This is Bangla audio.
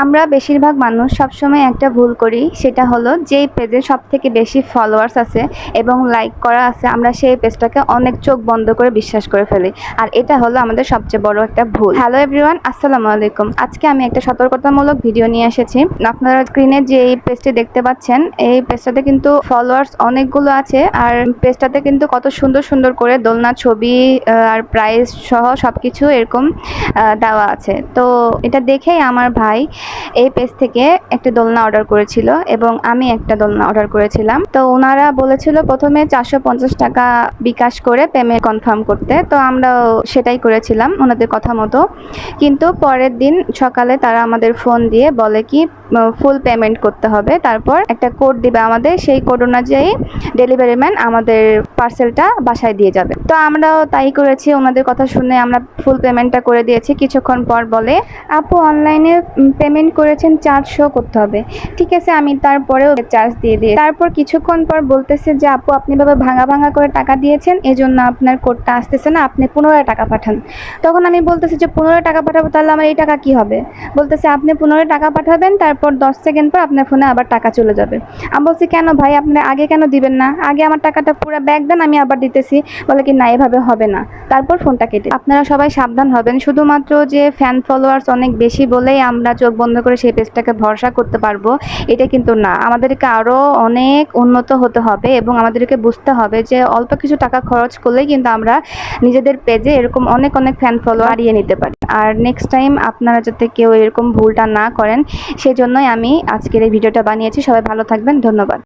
আমরা বেশিরভাগ মানুষ সবসময় একটা ভুল করি, সেটা হলো যেই পেজে সব থেকে বেশি ফলোয়ার্স আছে এবং লাইক করা আছে, আমরা সেই পেজটাকে অনেক চোখ বন্ধ করে বিশ্বাস করে ফেলি। আর এটা হলো আমাদের সবচেয়ে বড় একটা ভুল। হ্যালো এভরিওয়ান আসসালামু আলাইকুম। আজকে আমি একটা সতর্কতামূলক ভিডিও নিয়ে এসেছি। আপনারা স্ক্রিনে যে এই পেজটি দেখতে পাচ্ছেন, এই পেজটাতে কিন্তু ফলোয়ার্স অনেকগুলো আছে। আর পেজটাতে কিন্তু কত সুন্দর সুন্দর করে দোলনা, ছবি আর প্রাইস সহ সব কিছু এরকম দেওয়া আছে। তো এটা দেখেই আমার ভাই এই পেজ থেকে একটা দোলনা অর্ডার করেছিল এবং আমি একটা দোলনা অর্ডার করেছিলাম। তো ওনারা বলেছিল প্রথমে চারশো পঞ্চাশ টাকা বিকাশ করে পেমেন্ট কনফার্ম করতে। তো আমরাও সেটাই করেছিলাম ওনাদের কথা মতো। কিন্তু পরের দিন সকালে তারা আমাদের ফোন দিয়ে বলে কি ফুল পেমেন্ট করতে হবে। তারপর একটা কোড দিবে আমাদের। সেই কোড অনুযায়ী ডেলিভারি ম্যান আমাদের পার্সেলটা বাসায় দিয়ে যাবে। তো আমরাও তাই করেছি। ওনাদের কথা শুনে আমরা ফুল পেমেন্টটা করে দিয়েছি। কিছুক্ষণ পর বলে, আপু অনলাইনে পেমেন্ট করেছেন চার্জ শো করতে হবে। ঠিক আছে, আমি তারপরেও চার্জ দিয়ে দিই তারপর কিছুক্ষণ পর বলতেছে যে, আপু, আপনি ভাবে ভাঙা ভাঙা করে টাকা দিয়েছেন এই জন্য আপনার কোডটা আসতেছে না, আপনি পুনরায় টাকা পাঠান। তখন আমি বলতেছি যে, পুনরায় টাকা পাঠাবো, তাহলে আমার এই টাকা কি হবে? বলতেছে, আপনি পুনরায় টাকা পাঠাবেন, তারপর দশ সেকেন্ড পর আপনার ফোনে আবার টাকা চলে যাবে। আমি বলছি, কেন ভাই, আপনি আগে কেন দিবেন না? আগে আমার টাকাটা পুরো ব্যাগ দেন, আমি আবার দিতেছি। বলে কি, না, এভাবে হবে না। তারপর ফোনটা কেটে আপনারা সবাই সাবধান হবেন। শুধুমাত্র যে ফ্যান ফলোয়ার্স অনেক বেশি বলেই আমরা চোখ বন্ধ করে সেই পেজটাকে ভরসা করতে পারব, এটা কিন্তু না। আমাদেরকে আরও অনেক উন্নত হতে হবে এবং আমাদেরকে বুঝতে হবে যে অল্প কিছু টাকা খরচ করলেই কিন্তু আমরা নিজেদের পেজে এরকম অনেক অনেক ফ্যান ফলো হারিয়ে নিতে পারি। আর নেক্সট টাইম আপনারা যাতে কেউ এরকম ভুলটা না করেন, সেজন্যই আমি আজকের এই ভিডিওটা বানিয়েছি। সবাই ভালো থাকবেন। ধন্যবাদ।